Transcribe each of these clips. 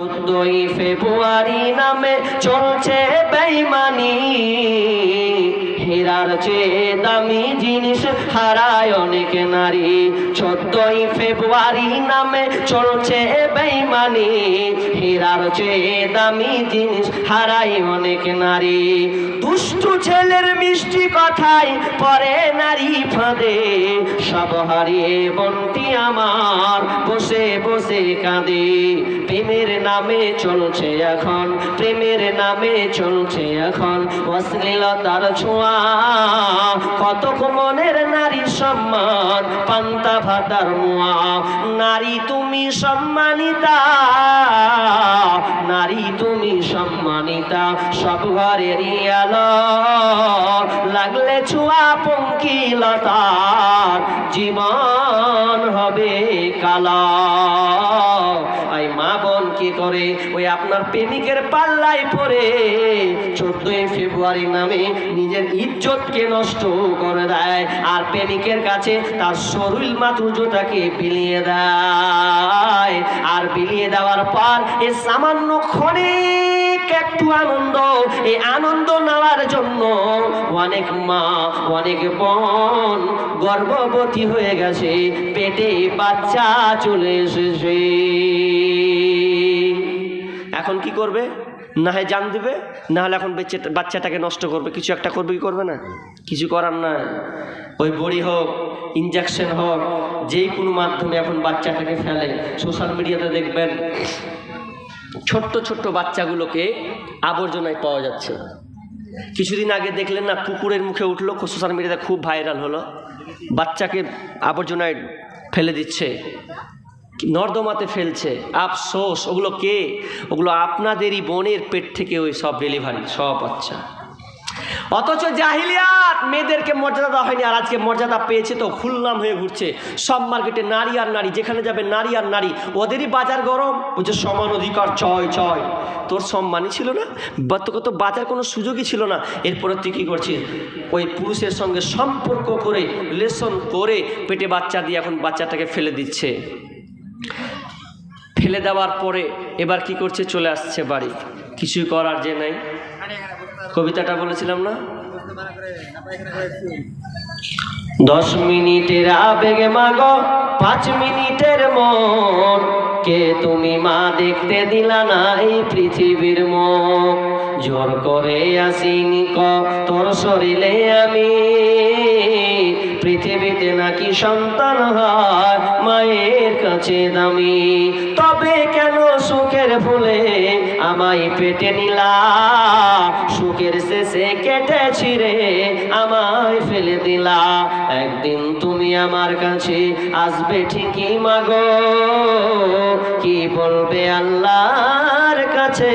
চোদ্দই ফেব্রুয়ারি নামে চলছে বেইমানি। হীরার চেয়ে দামি জিনিস হারায় অনেক নারী। চোদ্দই ফেব্রুয়ারি নামে চলছে বেইমানি। হীরার চেয়ে দামি জিনিস হারায় অনেক নারী। দুষ্টু ছেলের মিষ্টি কথাই পরে নারী ফাঁদে। সব হারিয়ে বন্টি আমার বসে বসে কাঁদে। প্রেমের নামে চলছে এখন, প্রেমের নামে চলছে এখন। অশ্লীলতার ছোঁয়া কত মনের নারী সম্মান, পান্তা ভাতার মোয়া। নারী তুমি সম্মানিতা, নারী তুমি সম্মানিতা, সব ঘরের আলো। লাগলে ছোঁয়া পঙ্কিলতার, জীবন হবে কালা। করে ওই আপনার প্রেমিকের পাল্লায় পড়ে। চোদ্দই ফেব্রুয়ারি নামে নিজের ইজ্জতকে নষ্ট করে দেয় আর প্রেমিকের কাছে তার শরীর মাতুর্যটাকে বিলিয়ে দেয়। আর বিলিয়ে দেওয়ার পর এ সামান্য ক্ষণে একটু আনন্দ এই আনন্দ নেওয়ার জন্য অনেক মা, অনেক বোন গর্ভবতী হয়ে গেছে, পেটে বাচ্চা চলে এসেছে। এখন কি করবে? না হয় জান দিবে, না হলে এখন বাচ্চা- বাচ্চাটাকে নষ্ট করবে। কিছু একটা করবে কি করবে না? কিছু করার না ওই বড়ি হোক ইঞ্জেকশন হোক, যেই কোনো মাধ্যমে এখন বাচ্চাটাকে ফেলে। সোশ্যাল মিডিয়াতে দেখবেন, ছোট্ট ছোট্ট বাচ্চাগুলোকে আবর্জনায় পাওয়া যাচ্ছে। কিছুদিন আগে দেখলেন না, কুকুরের মুখে উঠল সোশ্যাল মিডিয়াতে খুব ভাইরাল হলো। বাচ্চাকে আবর্জনায় ফেলে দিচ্ছে। নর্দমাতে ফেলছে। আফসোস, ওগুলো কে? ওগুলো আপনাদেরই বোনের পেট থেকে ওই সব ডেলিভারি, সব বাচ্চা অথচ জাহিলিয়াত, মেয়েদেরকে মর্যাদা দেওয়া হয়নি, আর আজকে মর্যাদা পেয়েছে তো খুলনাম হয়ে ঘুরছে। সব মার্কেটে নারী আর নারী, যেখানে যাবে নারী আর নারী, ওদেরই বাজার গরম। বলছে, সমান অধিকার চয় চয় তোর সম্মানই ছিল না? বা তোকে তো বাজার কোনো সুযোগই ছিল না। এরপরে তুই কী করছিস? ওই পুরুষের সঙ্গে সম্পর্ক করে রিলেশন করে, পেটে বাচ্চা দিয়ে এখন বাচ্চাটাকে ফেলে দিচ্ছে। ফেলে দেওয়ার পরে এবার কি করছে? চলে আসছে বাড়ি। কিছুই করার যে নাই। কবিতাটা বলেছিলাম না? দশ মিনিটের আবেগে মাগো, পাঁচ মিনিটের মন। কে তুমি মা দেখতে দিলা না এই পৃথিবীর মুখ জোর করে আসিনি ক, তোর শরীরে আমি। পৃথিবীতে নাকি সন্তান হয়, মায়ের কাছে দামি। তবে কেন সুখের ফুলে আমায় পেটে নিলা? সুখের শেষে কেটে ছিঁড়ে আমায় ফেলে দিলা। একদিন তুমি আমার কাছে আসবে ঠিকই মাগো কি বলবে আল্লাহর কাছে?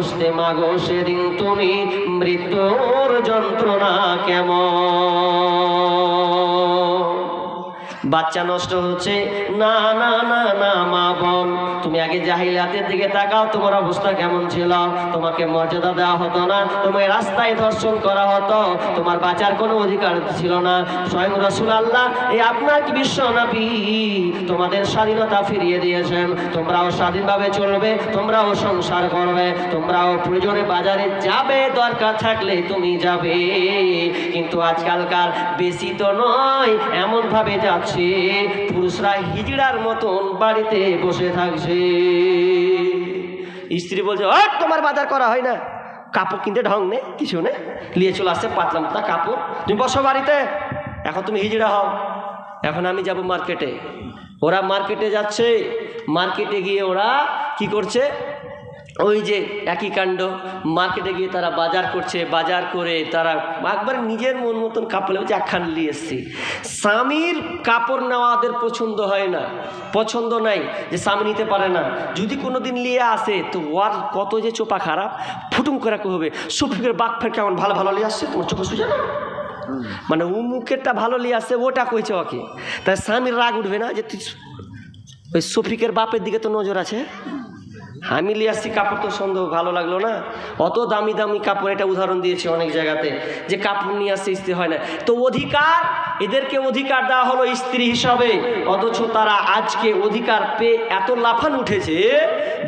বুঝতে মাগো সেদিন তুমি মৃত্যুর যন্ত্রণা কেমন? বাচ্চা নষ্ট হচ্ছে। না না না না, মা বোন, তুমি আগে জাহিলাতের দিকে তাকাও, তোমার অবস্থা কেমন ছিল? তোমাকে মর্যাদা দেওয়া হতো না তোমাকে রাস্তায় ধর্ষণ করা হতো, তোমার বাঁচার কোনো অধিকার ছিল না। স্বয়ং রসুল আল্লাহ এই আপনার বিশ্ব তোমাদের স্বাধীনতা ফিরিয়ে দিয়েছেন, তোমরাও স্বাধীনভাবে চলবে, তোমরাও সংসার করবে, তোমরাও প্রয়োজনে বাজারে যাবে, দরকার থাকলে তুমি যাবে। কিন্তু আজকালকার বেশি তো নয় এমন ভাবে যাচ্ছে পুরুষরা হিজড়ার মতন বাড়িতে বসে থাকছে। স্ত্রী বলছে ও তোমার বাজার করা হয় না। কাপড় কিনতে ঢং নেই কিছু নেই নিয়ে চলে আসছে পাতলা পাতলা কাপড়। তুমি বসো বাড়িতে। এখন তুমি হিজড়া হও। এখন আমি যাব মার্কেটে ওরা মার্কেটে যাচ্ছে। মার্কেটে গিয়ে ওরা কি করছে? ওই যে একই কাণ্ড, মার্কেটে গিয়ে তারা বাজার করছে, বাজার করে তারা একবার নিজের মন মতন কাপড় যে একখান নিয়ে এসছি। স্বামীর কাপড় নেওয়া ওদের পছন্দ হয় না। পছন্দ নাই যে স্বামী নিতে পারে না। যদি কোনো দিন নিয়ে আসে, তো ওয়ার কত যে চোপা খারাপ ফুটুম করে হবে। সফিকের বাঘ ফের কেমন ভালো ভালো নিয়ে আসছে, তোমার চোখে সুজা না? মানে উমুকেরটা ভালো নিয়ে আসছে, ওটা কইছে ওকে। তাই স্বামীর রাগ উঠবে না যে তুই ওই শফিকের বাপের দিকে তো নজর আছে। আমি নিয়ে আসছি কাপড় তো সন্দেহ ভালো লাগল না? অত দামি দামি কাপড় এটা উদাহরণ দিয়েছে অনেক জায়গাতে, যে কাপড় নিয়ে আসছে স্ত্রী হয় না। তো অধিকার, এদেরকে অধিকার দেওয়া হলো স্ত্রী হিসাবে, অথচ তারা আজকে অধিকার পেয়ে এত লাফান উঠেছে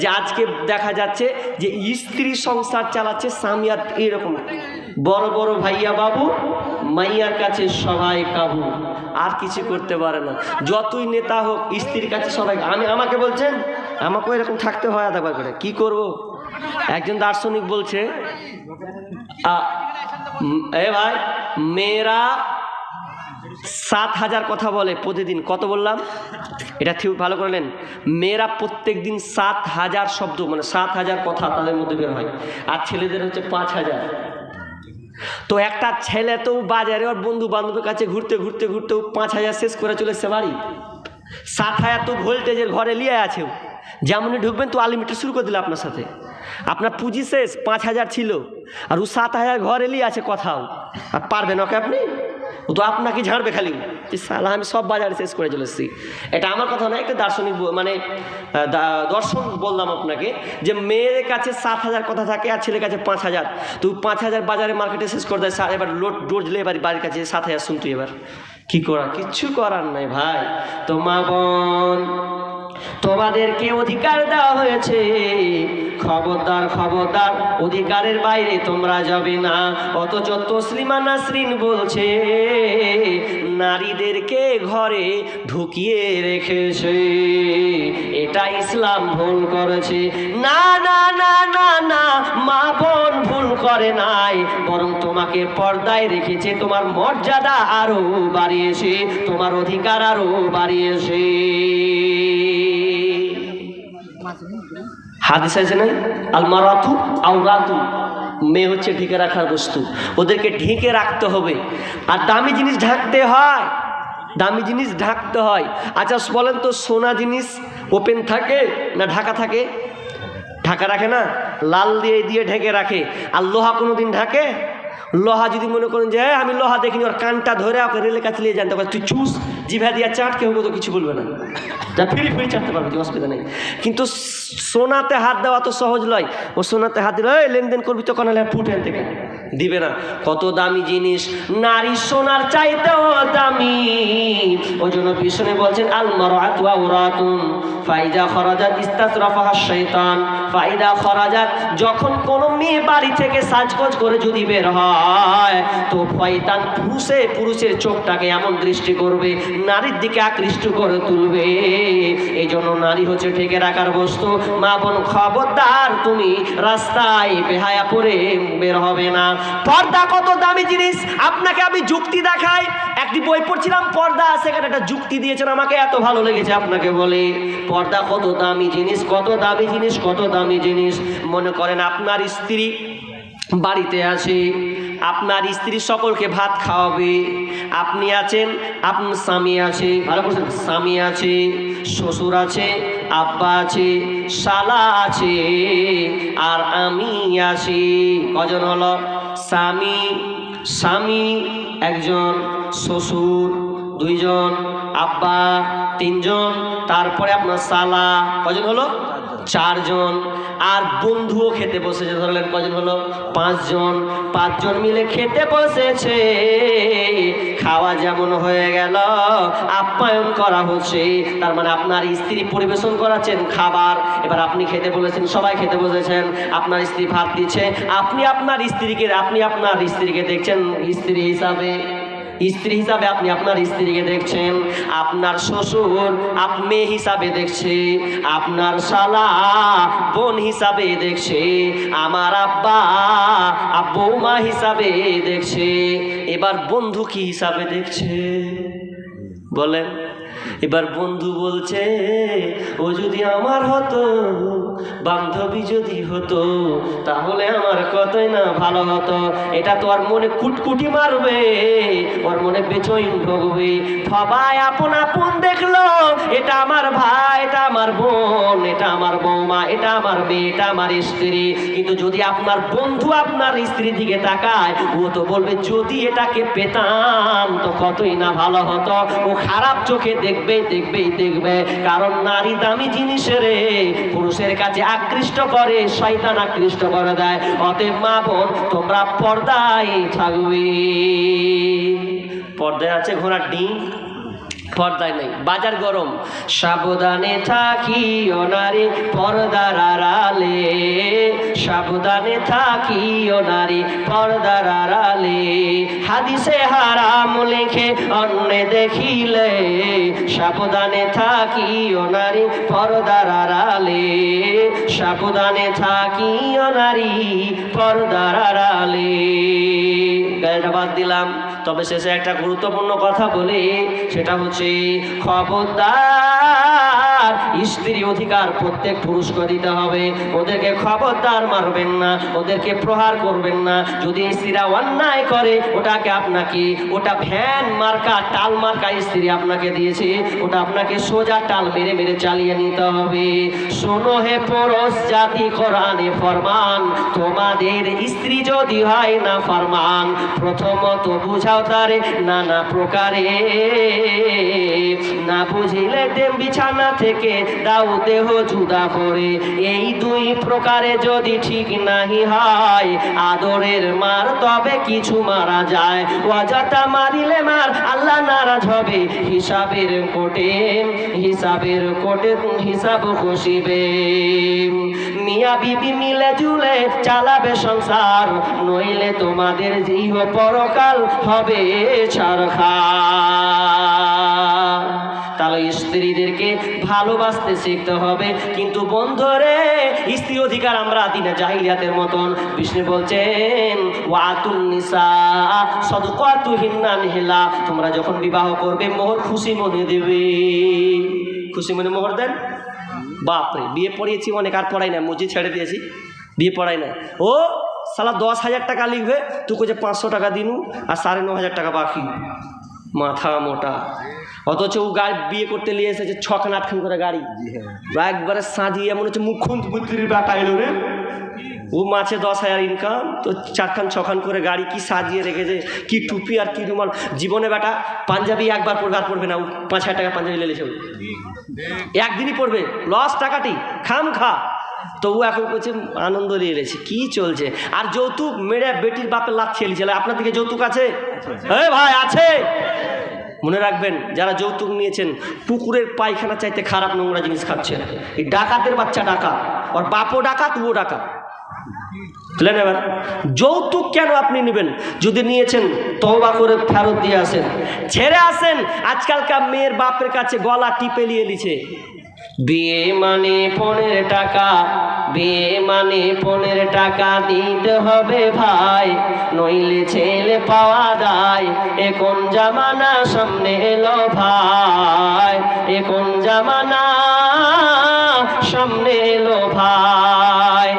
যে আজকে দেখা যাচ্ছে যে স্ত্রী সংসার চালাচ্ছে স্বামী এরকম বড় বড় ভাইয়া বাবু, মাইয়ার কাছে সবাই কাবু, আর কিছু করতে পারে না। যতই নেতা হোক, স্ত্রীর কাছে সবাই, আমি, আমাকে বলছেন আমাকেও এরকম থাকতে হয় আদাবার করে। কি করব? একজন দার্শনিক বলছে এ ভাই, মেয়েরা সাত হাজার কথা বলে প্রতিদিন। কত বললাম? এটা ঠিক ভালো করে নেন। মেয়েরা প্রত্যেক দিন সাত হাজার শব্দ মানে সাত হাজার কথা তাদের মধ্যে বের হয়। আর ছেলেদের হচ্ছে পাঁচ হাজার। তো একটা ছেলে তো বাজারে ওর বন্ধু বান্ধবের কাছে ঘুরতে ঘুরতে ঘুরতে পাঁচ হাজার শেষ করে চলে এসছে বাড়ি। সাত হাজার তো ভোল্টেজের ঘরে নিয়ে আছে। যেমনই ঢুকবেন তো আলিমিটার শুরু করে দিল আপনার সাথে। আপনার পুঁজি শেষ, পাঁচ হাজার ছিল, আর ও সাত হাজার ঘর নিয়ে আছে কথাও। আর পারবেন ওকে আপনি? ও তো আপনাকে ঝাড়বে খালি। সালা আমি সব বাজারে শেষ করে চলে এসেছি। এটা আমার কথা না একটা দার্শনিক মানে দর্শন বললাম আপনাকে, যে মেয়ের কাছে সাত হাজার কথা থাকে আর ছেলের কাছে পাঁচ হাজার। তো পাঁচ হাজার বাজারে মার্কেটে শেষ করে দেয় এবার লোড ডোজলে এবার বাড়ির কাছে সাত হাজার শুনতুই এবার। কি করা কিচ্ছু করার নাই ভাই। তো মা বোন তোমাদেরকে অধিকার দেওয়া হয়েছে। খবরদার খবরদার, অধিকারের বাইরে তোমরা যাবে না। অথচ তসলিমা নাসরিন বলছে, নারীদেরকে ঘরে ঢুকিয়ে রেখেছে। এটা ইসলাম ভুল করেছে। না না না না না, মা বোন ভুল করে নাই। বরং তোমাকে পর্দায় রেখেছে, তোমার মর্যাদা আরও বাড়িয়েছে, তোমার অধিকার আরও বাড়িয়েছে। হাদিস আছে না? আলমারাতু আওরাতু মেয়ে হচ্ছে ঢেকে রাখার বস্তু। ওদেরকে ঢেকে রাখতে হবে। আর দামি জিনিস ঢাকতে হয়। দামি জিনিস ঢাকতে হয়। আচ্ছা বলেন তো সোনা জিনিস ওপেন থাকে না ঢাকা থাকে? ঢাকা রাখে না? লাল দিয়ে দিয়ে ঢেকে রাখে। আর লোহা কোনো দিন ঢাকে? লোহা যদি মনে করেন যে "হ্যাঁ, আমি লোহা দেখিনি ওর কানটা ধরে ওকে রেলের কাছে নিয়ে যান। তুই চুস জিভা দিয়া চাট কেউ তো কিছু বলবে না। যা ফিরি ফিরি চাটতে পারবে কিছু অসুবিধা নেই কিন্তু সোনাতে হাত দেওয়া তো সহজ নয় ও সোনাতে হাত দিলে "এই, লেনদেন করবি তখন হলে ফুট হেন থেকে দিবে না। কত দামি জিনিস নারী সোনার চাইতেও দামি। ওই জন্য পিছনে বলছেন আলমার আতুয়া ওরাতুন ফাইদা খরাজাত ইস্তাসরাফাহা শয়তান ফাইদা খরাজাত যখন কোনো মেয়ে বাড়ি থেকে সাজগোজ করে যদি বের হয় তো শয়তান পুরুষে পুরুষের চোখটাকে এমন দৃষ্টি করবে নারীর দিকে আকৃষ্ট করে তুলবে। এই জন্য নারী হচ্ছে ঠেকে রাখার বস্তু। মা বোন, খবরদার, তুমি রাস্তায় বেহায়া পরে বের হবে না। পর্দা কত দামি জিনিস? আপনাকে আমি যুক্তি দেখাই। একটি বই পড়ছিলাম, পর্দা সেখানে একটা যুক্তি দিয়েছেন। আমাকে এত ভালো লেগেছে আপনাকে বলে। পর্দা কত দামি জিনিস, কত দামি জিনিস, কত দামি জিনিস। মনে করেন আপনার স্ত্রী বাড়িতে আছে। আপনার স্ত্রী সকলকে ভাত খাওয়াবে। আপনি আছেন, আপনার স্বামী আছে, ভালো বলছেন স্বামী আছে, শ্বশুর আছে, আব্বা আছে, শালা আছে, আর আমি আছি। কজন হলো? স্বামী স্বামী, একজন, শ্বশুর, দুইজন, আব্বা, তিনজন, তারপরে আপনার সালা কজন হলো? চারজন আর বন্ধুও খেতে বসেছে। ধরলেন কজন হলো? পাঁচজন। পাঁচজন মিলে খেতে বসেছে। খাওয়া যেমন হয়ে গেল, আপ্যায়ন করা হচ্ছে। তার মানে আপনার স্ত্রী পরিবেশন করাচ্ছেন খাবার। এবার আপনি খেতে বলেছেন, সবাই খেতে বসেছেন। আপনার স্ত্রী ভাত দিচ্ছে। আপনি আপনার স্ত্রীকে, আপনি আপনার স্ত্রীকে দেখছেন স্ত্রী হিসাবে। স্ত্রী হিসাবে আপনি আপনার স্ত্রীকে দেখছেন, আপনার শ্বশুর আপ মেয়ে হিসাবে দেখছে, আপনার শালা বোন হিসাবে দেখছে, আমার আব্বা আব বৌমা হিসাবে দেখছে, এবার বন্ধু কি হিসাবে দেখছে? বলেন। এবার বন্ধু বলছে, ও যদি আমার হতো, বান্ধবী যদি হতো, তাহলে আমার কতই না ভালো হতো। এটা তো আর মনে কুটকুটি মারবে, ওর মনে বেচইন ভোগবে। সবাই আপন আপন দেখল, এটা আমার ভাই, এটা আমার বোন, এটা আমার বৌমা, এটা আমার মেয়ে, এটা আমার স্ত্রী। কিন্তু যদি আপনার বন্ধু আপনার স্ত্রীর দিকে তাকায়, ও তো বলবে, যদি এটাকে পেতাম, তো কতই না ভালো হতো। ও খারাপ চোখে দেখবেই দেখবেই দেখবে। কারণ নারী দামি জিনিসের রে, পুরুষের কাছে আকৃষ্ট করে, শয়তান আকৃষ্ট করে দেয়। অতএব মা বোন, তোমরা পর্দায় থাকবে। পর্দায় আছে ঘোড়ার ডিম? পর্দায় নেই, বাজার গরম। সাবধানে থাকি নারী, পর্দার আড়ালে। সাবধানে থাকি নারী, পর্দার আড়ালে। হাদিসে হারাম লেখে অন্য দেখিলে। সাবধানে থাকি নারী, পর্দার আড়ালে। সাবধানে থাকি নারী, পর্দার আড়ালে। বাদ দিলাম। তবে শেষে একটা গুরুত্বপূর্ণ কথা বলি সেটা হচ্ছে খবরদার। স্ত্রী অধিকার প্রত্যেক পুরুষকে দিতে হবে। ওদেরকে খবরদার মারবেন না, ওদেরকে প্রহার করবেন না। যদি স্ত্রীরা অন্যায় করে, ওটাকে আপনাকে, ওটা ভ্যান মার্কা, টাল মার্কা স্ত্রী আপনাকে দিয়েছে, ওটা আপনাকে সোজা টাল মেরে মেরে চালিয়ে নিতে হবে। শোনো হে পরশ জাতি, কোরআনে ফরমান, তোমাদের স্ত্রী যদি হয় না ফরমান, প্রথমত বুঝাও তারে নানা প্রকারে। না বুঝিলে দেব বিছানা থেকে দাও দেহ জুদা করে। এই দুই প্রকারে যদি ঠিক নাহি হয়, আদরের মার তবে কিছু মারা যায়। অযথা মারিলে মার আল্লাহ নারাজ হবে, হিসাবের কোটে হিসাবের কোটে হিসাব খুশিবে মিয়া বিবি মিলে জুলে চালাবে সংসার, নইলে তোমাদের জিহ পরকাল হবে ছাড়খা স্ত্রীদেরকে ভালোবাসতে শিখতে হবে। কিন্তু বন্ধরে স্ত্রী অধিকার আমরা দিনে জাহিলিয়াতের মতন। বিষ্ণু বলছেন, ওয়াতুন নিসা সদকাতু হিন্না তোমরা যখন বিবাহ করবে, মোহর খুশি মনে দেবে। খুশি মনে মোহর দেন? বাপরে, বিয়ে পড়িয়েছি অনেক, আর পড়াই না মসজিদ ছেড়ে দিয়েছি। বিয়ে পড়াই না ও সালা দশ হাজার টাকা লিখবে তুই কোচে পাঁচশো টাকা দিনু, আর সাড়ে ন হাজার টাকা বাকি। মাথা মোটা। অথচ ও গাড়ি বিয়ে করতে নিয়ে এসেছে ছখান আটখান করে গাড়ি। একবারে সাজিয়ে মনে হচ্ছে মুখ্যমন্ত্রীর বেটা এলো রে। ও মাছে দশ হাজার ইনকাম তো চারখান ছখান করে গাড়ি কি সাজিয়ে রেখেছে কি টুপি আর কি রুমাল। জীবনে বেটা পাঞ্জাবি একবার পড়বে আর পড়বে না ও পাঁচ হাজার টাকা পাঞ্জাবি লেলেছে ও। একদিনই পড়বে লস টাকাটি খাম খা। তবু এখন করছে আনন্দ নিয়ে এলেছে কি চলছে? আর যৌতুক মেরে বেটির বাপের লাভ ছেলেছিল আপনার দিকে যৌতুক আছে? হ্যাঁ ভাই আছে! মনে রাখবেন যারা যৌতুক নিয়েছেন পুকুরের পায়খানা চাইতে খারাপ নোংরা জিনিস খাচ্ছেন এই ডাকাতের বাচ্চা ডাকা ওর বাপও ডাকা তুও ডাকা বুঝলেন এবার যৌতুক কেন আপনি নেবেন? যদি নিয়েছেন তওবা করে ফেরত দিয়ে আসেন। ছেড়ে আসেন আজকালকার মেয়ের বাপের কাছে গলা টিপে নিয়ে নিছে। বিয়ে মানে পনেরো টাকা। বিয়ে মানে পনেরো টাকা দিতে হবে ভাই, নইলে ছেলে পাওয়া যায়। এখন জামানা সামনে এলো ভাই এখন জামানা সামনে এলো ভাই।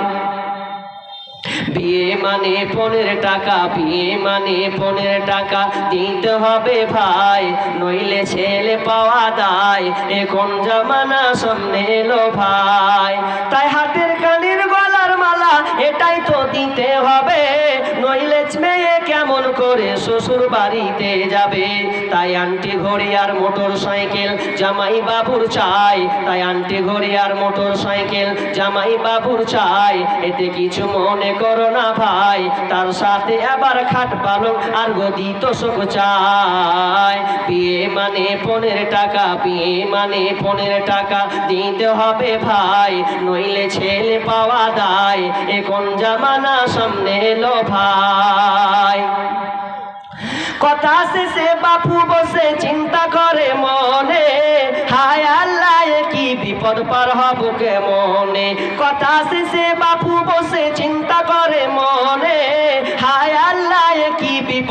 বিয়ে মানে পনেরো টাকা বিয়ে মানে পনেরো টাকা দিতে হবে ভাই, নইলে ছেলে পাওয়া দায় এখন জামানা সামনে এলো ভাই, তাই হাতের এটাই তো দিতে হবে। করে শ্বশুর বাড়িতে যাবে। তাই আন্টি ঘড়ি আর মোটর সাইকেল জামাই বাবুর চাই। তাই আন্টি ঘড়ি আর মোটর সাইকেল জামাই বাবুর চাই। এতে কিছু মনে করো না ভাই, তার সাথে আবার খাট পালং আর গদি তোষক চাই। বিয়ে মানে পনেরো টাকা, বিয়ে মানে পনেরো টাকা দিতে হবে ভাই, নইলে ছেলে পাওয়া দায়। এখন জামানা সামনে এলো ভাই? কথা শেষে বাপু বসে চিন্তা করে মনে, হায় আল্লাহ কি বিপদ পার হব কেমনে? কথা শেষে বাপু বসে চিন্তা করে মনে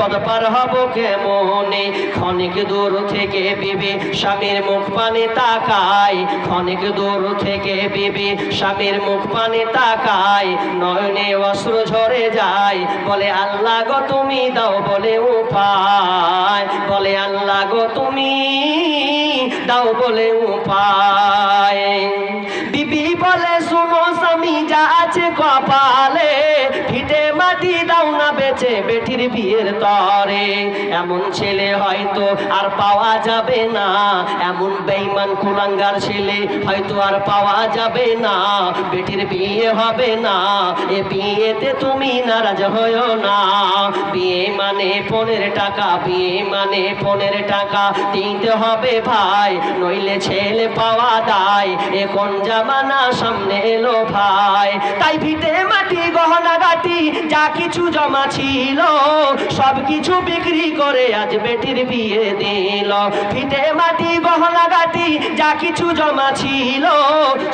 বিপদ পার হব কেমনে? ক্ষণিক দূর থেকে বিবি স্বামীর মুখ পানে তাকায়। ক্ষণিক দূর থেকে বিবি স্বামীর মুখ পানে তাকায়। নয়নে অস্ত্র ঝরে যায়। বলে, আল্লাহ গো, তুমি দাও, বলে, উপায়। বলে, আল্লাহ গো, তুমি দাও, বলে, উপায়। বিবি বলে স্বামী যা আছে কপালে, ফিটে মাটি দাও না বিয়ের তরে। এমন ছেলে হয়তো আর পাওয়া যাবে না, এমন বেইমান ছেলে হয়তো আর পাওয়া যাবে না। বেটির বিয়ে হবে না, এ বিয়েতে তুমি নারাজ হয়েও না। বিয়ে মানে পনেরো টাকা, বিয়ে মানে পনেরো টাকা দিতে হবে ভাই, নইলে ছেলে পাওয়া দায়। এ কোন জামানা সামনে এলো ভাই? তাই ভিটে মাটি, গহনা, গাটি, যা কিছু জমা ছিল, সব কিছু বিক্রি করে আজ বেটির বিয়ে দিল। ভিটে মাটি, গহনা, গাটি, যা কিছু জমা ছিল,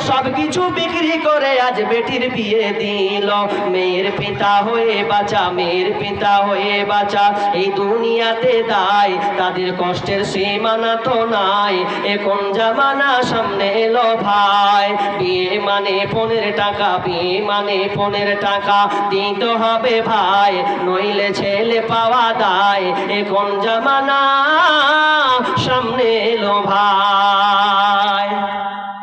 সব কিছু বিক্রি করে আজ বেটির বিয়ে দিল। মেয়ের পিতা হয়ে বাঁচা, মেয়ের পিতা হয়ে বাঁচা, এই দুনিয়াতে দায়, তাদের কষ্টের সীমানা তো নাই। এখন জামানা সামনে এলো ভাই, বিয়ে মানে পনেরো টাকা বিয়ে মানে পনেরো টাকা দিতে হবে ভাই, নইলে ছেলে পাওয়া দায়। এখন জামানা সামনে এলো ভাই।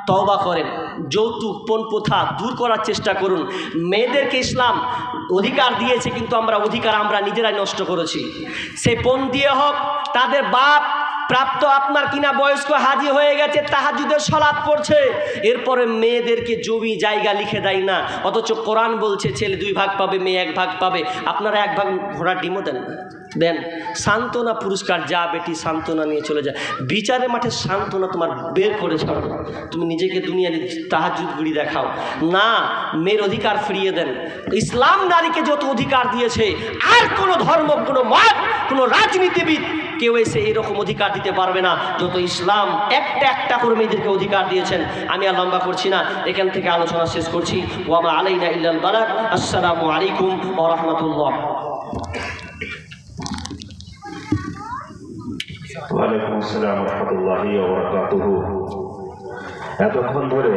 তবা করেন, যৌতুক, পণ প্রথা দূর করার চেষ্টা করুন। মেয়েদেরকে ইসলাম অধিকার দিয়েছে, কিন্তু আমরা অধিকার আমরা নিজেরাই নষ্ট করেছি। সে পণ দিয়ে হোক, তাদের বাপ প্রাপ্ত আপনার কিনা বয়স্ক হাজি হয়ে গেছে তাহাজুদের সলাৎ পড়ছে। এরপরে মেয়েদেরকে জমি জায়গা লিখে দেয় না। অথচ কোরআন বলছে, ছেলে দুই ভাগ পাবে, মেয়ে এক ভাগ পাবে। আপনারা এক ভাগ ঘোড়ার ডিমও দেন দেন, সান্ত্বনা পুরস্কার যা বেটি সান্ত্বনা নিয়ে চলে যায়। বিচারের মাঠে সান্ত্বনা তোমার বের করে ছাড়ো। তুমি নিজেকে দুনিয়া তাহাজুদ গুড়ি দেখাও। না, মেয়ের অধিকার ফিরিয়ে দেন। ইসলাম নারীকে যত অধিকার দিয়েছে, আর কোনো ধর্ম, কোনো মত, কোনো রাজনীতিবিদ কেউ এসে এরকম অধিকার দিতে পারবে না। যত ইসলাম, একটা একটা করে মেয়েদেরকে অধিকার দিয়েছেন। আমি আর লম্বা করছি না। এখান থেকে আলোচনা শেষ করছি। ওয়ামা আলাইনা ইল্লাল বালাক আসসালামু আলাইকুম আসসালাম রহমতুল্লাহি এতক্ষণ ধরে